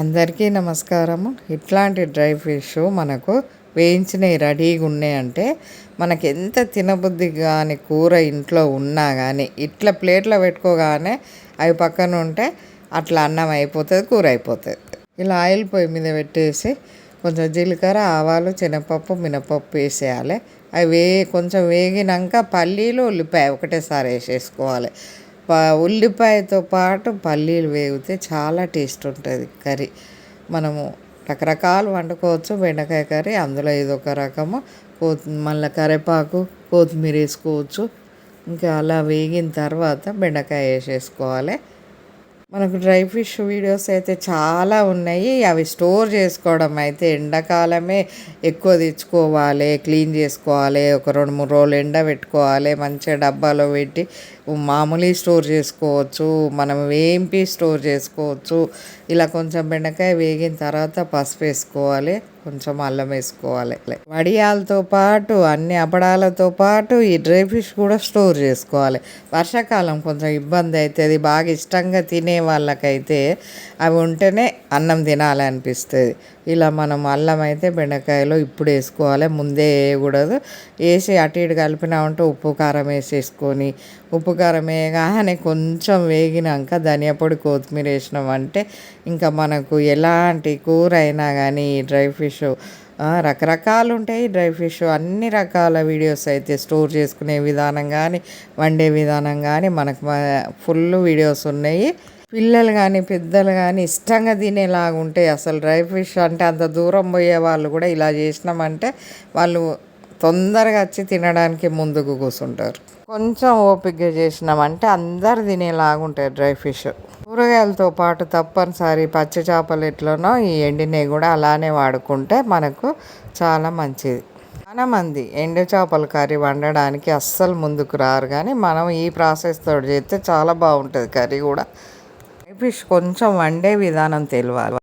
అందరికీ నమస్కారము. ఇట్లాంటి డ్రై ఫిష్ మనకు వేయించినవి రెడీగా ఉన్నాయంటే మనకి ఎంత తినబుద్ధి కానీ కూర ఇంట్లో ఉన్నా కానీ ఇట్లా ప్లేట్లో పెట్టుకోగానే అవి పక్కన ఉంటే అట్లా అన్నం అయిపోతుంది కూర అయిపోతుంది. ఇలా ఆయిల్ పొయ్యి మీద పెట్టేసి కొంచెం జీలకర్ర ఆవాలు శనగపప్పు మినపప్పు వేసేయాలి. అవి వే కొంచెం వేగినాక పల్లీలు ఉల్లిపాయ ఒకటేసారి వేసేసుకోవాలి. ఉల్లిపాయతో పాటు పల్లీలు వేగితే చాలా టేస్ట్ ఉంటుంది కర్రీ. మనము రకరకాలు వండుకోవచ్చు బెండకాయ కర్రీ అందులో ఇదొక రకము. కొత్ మళ్ళీ కరివేపాకు కొత్తిమీర వేసుకోవచ్చు. ఇంకా అలా వేగిన తర్వాత బెండకాయ వేసేసుకోవాలి. మనకు డ్రై ఫిష్ వీడియోస్ అయితే చాలా ఉన్నాయి. అవి స్టోర్ చేసుకోవడం అయితే ఎండాకాలమే ఎక్కువ తెచ్చుకోవాలి క్లీన్ చేసుకోవాలి. ఒక రెండు మూడు రోజులు ఎండ పెట్టుకోవాలి మంచిగా డబ్బాలో పెట్టి మామూలు స్టోర్ చేసుకోవచ్చు మనం వేంపి స్టోర్ చేసుకోవచ్చు. ఇలా కొంచెం బెండకాయ వేగిన తర్వాత పసుపు వేసుకోవాలి కొంచెం అల్లం వేసుకోవాలి. వడియాలతో పాటు అన్ని అపడాలతో పాటు ఈ డ్రై ఫిష్ కూడా స్టోర్ చేసుకోవాలి. వర్షాకాలం కొంచెం ఇబ్బంది అవుతుంది బాగా ఇష్టంగా తినే వాళ్ళకైతే అవి ఉంటేనే అన్నం తినాలనిపిస్తుంది ఇలా మనం అల్లం అయితే బెండకాయలో ఇప్పుడు వేసుకోవాలి ముందే వేయకూడదు. వేసి అటు ఇటు కలిపినా ఉంటే ఉప్పు కారం వేసేసుకొని ఉప్పు కారం కానీ కొంచెం వేగినాక ధనియా పొడి కొత్తిమీర వేసినాం అంటే ఇంకా మనకు ఎలాంటి కూర అయినా కానీ ఈ డ్రై ఫిష్ రకరకాలు ఉంటాయి. డ్రై ఫిష్ అన్ని రకాల వీడియోస్ అయితే స్టోర్ చేసుకునే విధానం కానీ వండే విధానం కానీ మనకు ఫుల్ వీడియోస్ ఉన్నాయి. పిల్లలు కానీ పెద్దలు కానీ ఇష్టంగా తినేలాగా ఉంటాయి అసలు డ్రై ఫిష్ అంటే అంత దూరం పోయే వాళ్ళు కూడా ఇలా చేసినామంటే వాళ్ళు తొందరగా వచ్చి తినడానికి ముందుకు కూర్చుంటారు కొంచెం ఓపికగా చేసినామంటే అందరు తినేలాగా ఉంటాయి డ్రై ఫిష్. కూరగాయలతో పాటు తప్పనిసరి పచ్చి చేపలు ఎట్లనో ఈ ఎండినవి కూడా అలానే వాడుకుంటే మనకు చాలా మంచిది. చాలా మంది ఎండు చేపల కర్రీ వండడానికి అస్సలు ముందుకు రారు కానీ మనం ఈ ప్రాసెస్ తోటి చేస్తే చాలా బాగుంటుంది కర్రీ కూడా. ఫిష్ కొంచెం వండే విధానం తెలియాలి